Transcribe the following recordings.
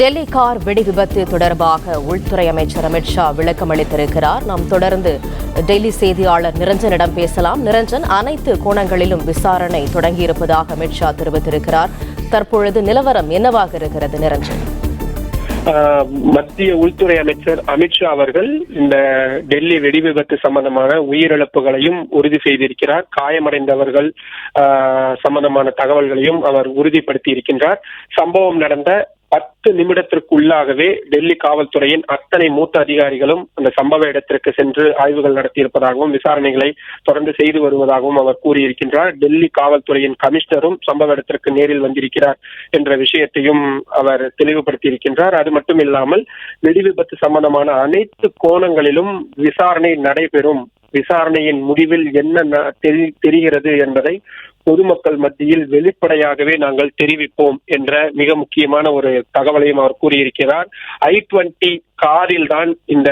Delhi car வெடி விபத்து தொடர்பாக உள்துறை அமைச்சர் அமித்ஷா விளக்கம் அளித்திருக்கிறார். நாம் தொடர்ந்து டெல்லி செய்தியாளர் நிரஞ்சனிடம் பேசலாம். நிரஞ்சன் அனைத்து கோணங்களிலும் விசாரணை தொடங்கியிருப்பதாக அமித்ஷா தெரிவித்திருக்கிறார். தற்பொழுது நிலவரம் என்னவாக இருக்கிறது நிரஞ்சன்? ஆஹ் மத்திய உள்துறை அமைச்சர் அமித்ஷா அவர்கள் இந்த டெல்லி வெடி விபத்து சம்பந்தமான உயிரிழப்புகளையும் உறுதி செய்திருக்கிறார். காயமடைந்தவர்கள் ஆஹ் சம்பந்தமான தகவல்களையும் அவர் உறுதிப்படுத்தி இருக்கின்றார் சம்பவம் நடந்த பத்து நிமிடத்திற்குள்ளாகவே டெல்லி காவல்துறையின் அத்தனை மூத்த அதிகாரிகளும் அந்த சம்பவ இடத்திற்கு சென்று ஆய்வுகள் நடத்தியிருப்பதாகவும் விசாரணைகளை தொடர்ந்து செய்து வருவதாகவும் அவர் கூறியிருக்கின்றார். டெல்லி காவல்துறையின் கமிஷனரும் சம்பவ இடத்திற்கு நேரில் வந்திருக்கிறார் என்ற விஷயத்தையும் அவர் தெளிவுபடுத்தி இருக்கின்றார் அது மட்டும் இல்லாமல் வெடி விபத்து சம்பந்தமான அனைத்து கோணங்களிலும் விசாரணை நடைபெறும். விசாரணையின் முடிவில் என்ன ந- தெரி- தெரிகிறது என்பதை பொதுமக்கள் மத்தியில் வெளிப்படையாகவே நாங்கள் தெரிவிப்போம் என்ற மிக முக்கியமான ஒரு தகவலையும் அவர் கூறியிருக்கிறார். ஐ டுவெண்டி காரில் தான் இந்த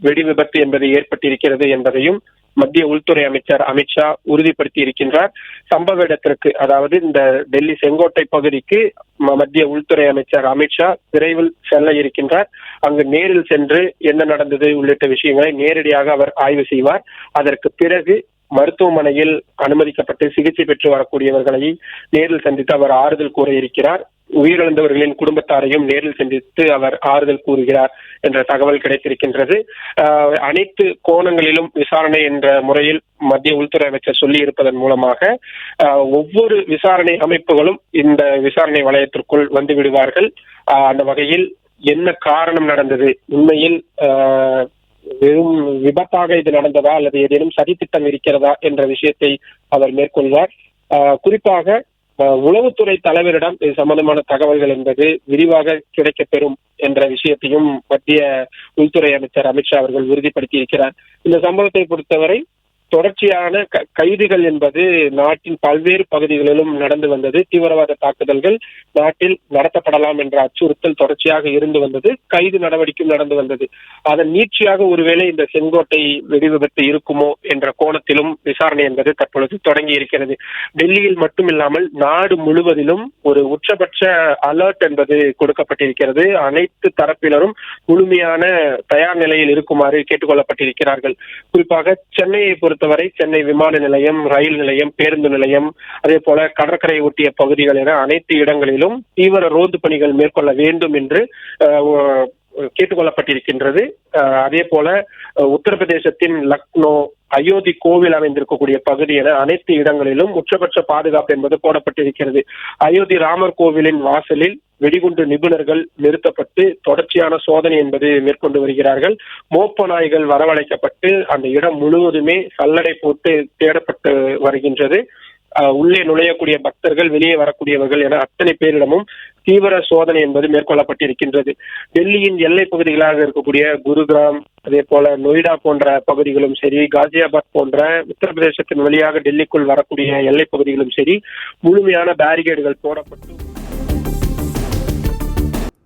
வெடி விபத்து என்பது ஏற்பட்டிருக்கிறது என்பதையும் மத்திய உள்துறை அமைச்சர் அமித்ஷா உறுதிப்படுத்தி இருக்கின்றார் சம்பவ இடத்திற்கு அதாவது இந்த டெல்லி செங்கோட்டை பகுதிக்கு ம- மத்திய உள்துறை அமைச்சர் அமித்ஷா விரைவில் செல்ல இருக்கின்றார். அங்கு நேரில் சென்று என்ன நடந்தது உள்ளிட்ட விஷயங்களை நேரடியாக அவர் ஆய்வு செய்வார். அதற்கு பிறகு மருத்துவமனையில் அனுமதிக்கப்பட்டு சிகிச்சை பெற்று வரக்கூடியவர்களை நேரில் சந்தித்து அவர் ஆறுதல் கூற இருக்கிறார் உயிரிழந்தவர்களின் குடும்பத்தாரையும் நேரில் சந்தித்து அவர் ஆறுதல் கூறுகிறார் என்ற தகவல் கிடைத்திருக்கின்றது. ஆஹ் அனைத்து கோணங்களிலும் விசாரணை என்ற முறையில் மத்திய உள்துறை அமைச்சர் சொல்லி இருப்பதன் மூலமாக ஆஹ் ஒவ்வொரு விசாரணை அமைப்புகளும் இந்த விசாரணை வளையத்திற்குள் வந்து விடுவார்கள். ஆஹ் அந்த வகையில் என்ன காரணம் நடந்தது? உண்மையில் ஆஹ் வெறும் விபத்தாக இது நடந்ததா அல்லது ஏதேனும் சதித்திட்டம் இருக்கிறதா என்ற விஷயத்தை அவர் மேற்கொள்வார். ஆஹ் குறிப்பாக உளவுத்துறை தலைவரிடம் இது சம்பந்தமான தகவல்கள் என்பது விரிவாக கிடைக்கப்பெறும் என்ற விஷயத்தையும் மத்திய உள்துறை அமைச்சர் அமித்ஷா அவர்கள் உறுதிப்படுத்தி இருக்கிறார் இந்த சம்பவத்தை பொறுத்தவரை தொடர்ச்சியான க- கைதுகள் என்பது நாட்டின் பல்வேறு பகுதிகளிலும் நடந்து வந்தது. தீவிரவாத தாக்குதல்கள் நாட்டில் நடத்தப்படலாம் என்ற அச்சுறுத்தல் தொடர்ச்சியாக இருந்து வந்தது. கைது நடவடிக்கையும் நடந்து வந்தது. அதன் நீட்சியாக ஒருவேளை இந்த செங்கோட்டை வெடி விபத்து இருக்குமோ என்ற கோணத்திலும் விசாரணை என்பது தற்பொழுது தொடங்கி இருக்கிறது. டெல்லியில் மட்டுமில்லாமல் நாடு முழுவதிலும் ஒரு உச்சபட்ச அலர்ட் என்பது கொடுக்கப்பட்டிருக்கிறது. அனைத்து தரப்பினரும் முழுமையான தயார் நிலையில் இருக்குமாறு கேட்டுக்கொள்ளப்பட்டிருக்கிறார்கள். குறிப்பாக சென்னையை பொறுத்தவரை சென்னை விமான நிலையம் ரயில் நிலையம் பேருந்து நிலையம் அதே போல கடற்கரை ஒட்டிய பகுதிகள் என அனைத்து இடங்களிலும் தீவிர ரோந்து பணிகள் மேற்கொள்ள வேண்டும் என்று கேட்டுக்கொள்ளப்பட்டிருக்கின்றது. அதே போல உத்தரப்பிரதேசத்தின் லக்னோ அயோத்தி கோவில் அமைந்திருக்கக்கூடிய பகுதி என அனைத்து இடங்களிலும் உச்சபட்ச பாதுகாப்பு என்பது போடப்பட்டிருக்கிறது. அயோத்தி ராமர் கோவிலின் வாசலில் வெடிகுண்டு நிபுணர்கள் நிறுத்தப்பட்டு தொடர்ச்சியான சோதனை என்பது மேற்கொண்டு வருகிறார்கள். மோப்ப நாய்கள் வரவழைக்கப்பட்டு அந்த இடம் முழுவதுமே சல்லடை போட்டு தேடப்பட்டு வருகின்றது. உள்ளே நுழையக்கூடிய பக்தர்கள் வெளியே வரக்கூடியவர்கள் என அத்தனை பேரிடமும் தீவிர சோதனை என்பது மேற்கொள்ளப்பட்டிருக்கின்றது. டெல்லியின் எல்லை பகுதிகளாக இருக்கக்கூடிய குருகிராம் அதே போல நொய்டா போன்ற பகுதிகளும் சரி காசியாபாத் போன்ற உத்தரப்பிரதேசத்தின் வழியாக டெல்லிக்குள் வரக்கூடிய எல்லை பகுதிகளும் சரி முழுமையான பேரிகேடுகள் போடப்பட்டு